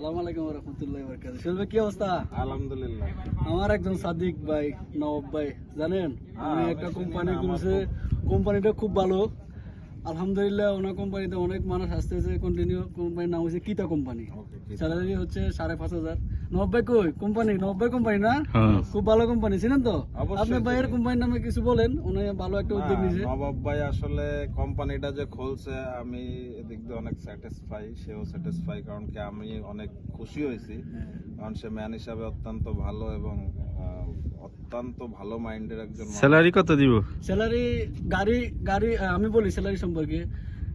সালাম আলাইকুম রহমতুল্লাহ বরকাত শুনবে কি অবস্থা? আলহামদুলিল্লাহ। আমার একজন সাদিক ভাই নবাব ভাই জানেন? আমি হ্যাঁ, একটা কোম্পানি খুলছে। কোম্পানিটা খুব ভালো। আলহামদুলিল্লাহ ওনার কোম্পানিতে অনেক মানুষ আসতেছে কন্টিনিউ কোম্পানির নাম হচ্ছে কিতা কোম্পানি স্যালারি হচ্ছে সাড়ে পাঁচ হাজার। নব্বই কই? কোম্পানি নব্বই কোম্পানি না? হ্যাঁ। খুব ভালো কোম্পানি ছিলেন তো? আপনি ভাইয়ের কোম্পানির নামে কিছু বলেন উনি ভালো একটা উদ্যোগ নিয়েছে। নবাব ভাই আসলে কোম্পানিটা যে খুলছে আমি এদিক দিয়ে অনেক স্যাটিসফাই সেও স্যাটিসফাই কারণ কি আমি অনেক খুশি হয়েছি। কারণ সে ম্যান হিসাবে অত্যন্ত ভালো এবং আহ, অত্যন্ত ভালো মাইন্ডের একজন স্যালারি কত দিব? স্যালারি গাড়ি গাড়ি আমি বলি স্যালারি সম্পর্কে।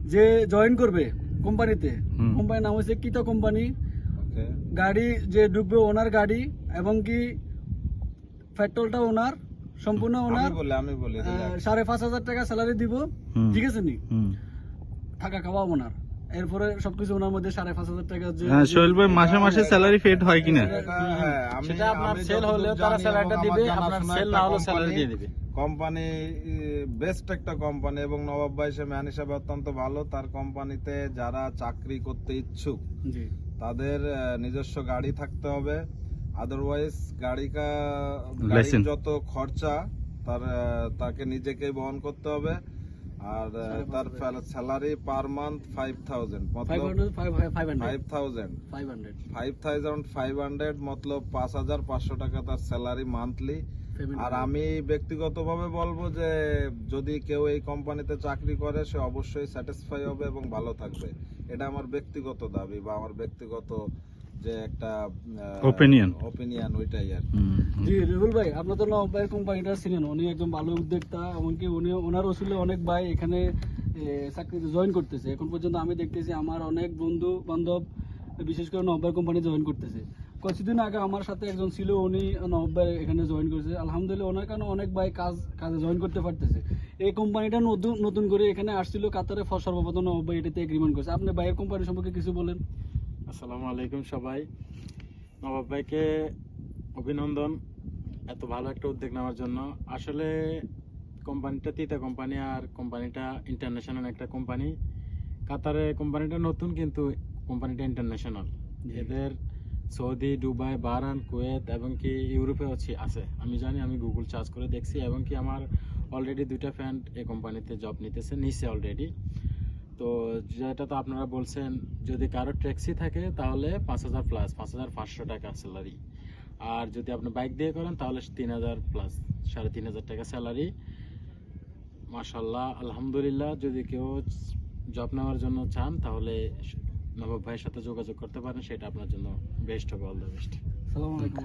যে জয়েন করবে কোম্পানিতে। কোম্পানির নাম হচ্ছে কিতা কোম্পানি। গাড়ি যে ঢুকবে ওনার গাড়ি এবং কি পেট্রোলটা ওনার সম্পূর্ণ ওনার আমি আমি বলি সাড়ে পাঁচ হাজার টাকা স্যালারি দিব ঠিক আছে নি? থাকা খাওয়া ওনার। এরপরে সবকিছু ওনার মধ্যে সাড়ে পাঁচ হাজার টাকা হ্যাঁ সোহেল ভাই মাসে মাসে স্যালারি ফেড হয় কিনা? হ্যাঁ, আমি- সেটা আপনার সেল হলেও তারা স্যালারিটা দিবে আপনার সেল না হলেও স্যালারি দিয়ে দিবে। কোম্পানি বেস্ট একটা কোম্পানি এবং নবাব ভাই সে ম্যান হিসাবে অত্যন্ত ভালো। তার কোম্পানিতে যারা চাকরি করতে ইচ্ছুক জি। তাদের নিজস্ব গাড়ি থাকতে হবে। আদারওয়াইজ গাড়ি কা যত খরচা তার তাকে নিজেকেই বহন করতে হবে। আর তার salary per month five thousand five thousand five hundred five thousand five hundred মতলব পাঁচ হাজার পাঁচশো টাকা তার স্যালারি মান্থলি আর আমি ব্যক্তিগতভাবে বলব যে যদি কেউ এই কোম্পানিতে চাকরি করে সে অবশ্যই স্যাটিসফাই হবে এবং ভালো থাকবে। এটা আমার ব্যক্তিগত দাবি বা আমার ব্যক্তিগত যে একটা Opinion. ওপিনিয়ন ওইটাই আর জি রুবুল ভাই আপনার তো নবাব ভাইয়ের কোম্পানিটা ছিলেন উনি একজন ভালো উদ্যোক্তা এমনকি উনি ওনার ওসুলে অনেক ভাই এখানে চাকরিতে জয়েন করতেছে। এখন পর্যন্ত আমি দেখতেছি আমার অনেক বন্ধু বান্ধব বিশেষ করে নব্বাই কোম্পানি জয়েন করতেছে। কিছুদিন আগে আমার সাথে একজন ছিল উনি নব্বাই এখানে জয়েন করেছে। আলহামদুলিল্লাহ ওনার কারণে অনেক ভাই কাজ কাজে জয়েন করতে পারতেছে। এই কোম্পানিটা নতুন নতুন করে এখানে আসছিল কাতারে সর্বপ্রথম নব্বাই এটাতে এগ্রিমেন্ট করেছে। আপনি ভাইয়ের কোম্পানি সম্পর্কে কিছু বলেন। আসসালামু আলাইকুম সবাই। নবাব ভাইকে অভিনন্দন এত ভালো একটা উদ্যোগ নেওয়ার জন্য। আসলে কোম্পানিটা তিতা কোম্পানি আর কোম্পানিটা ইন্টারন্যাশনাল একটা কোম্পানি কাতারে কোম্পানিটা নতুন কিন্তু কোম্পানিটা ইন্টারন্যাশনাল এদের সৌদি, দুবাই বাহরান কুয়েত এবং কি ইউরোপে আছে আছে। আমি জানি, আমি গুগল সার্চ করে দেখছি এবং কি আমার অলরেডি দুইটা ফ্রেন্ড এই কোম্পানিতে জব নিতেছে নিচ্ছে অলরেডি তো যেটা তো আপনারা বলছেন, যদি কারও ট্যাক্সি থাকে, তাহলে পাঁচ হাজার প্লাস পাঁচ হাজার পাঁচশো টাকা স্যালারি আর যদি আপনি বাইক দিয়ে করেন, তাহলে তিন হাজার প্লাস সাড়ে তিন হাজার টাকা স্যালারি মাশাল্লাহ আলহামদুলিল্লাহ, যদি কেউ জব নেওয়ার জন্য চান, তাহলে নবাব ভাইয়ের সাথে যোগাযোগ করতে পারেন, সেটা আপনার জন্য বেস্ট হবে অল দ্য বেস্ট সালাম আলাইকুম।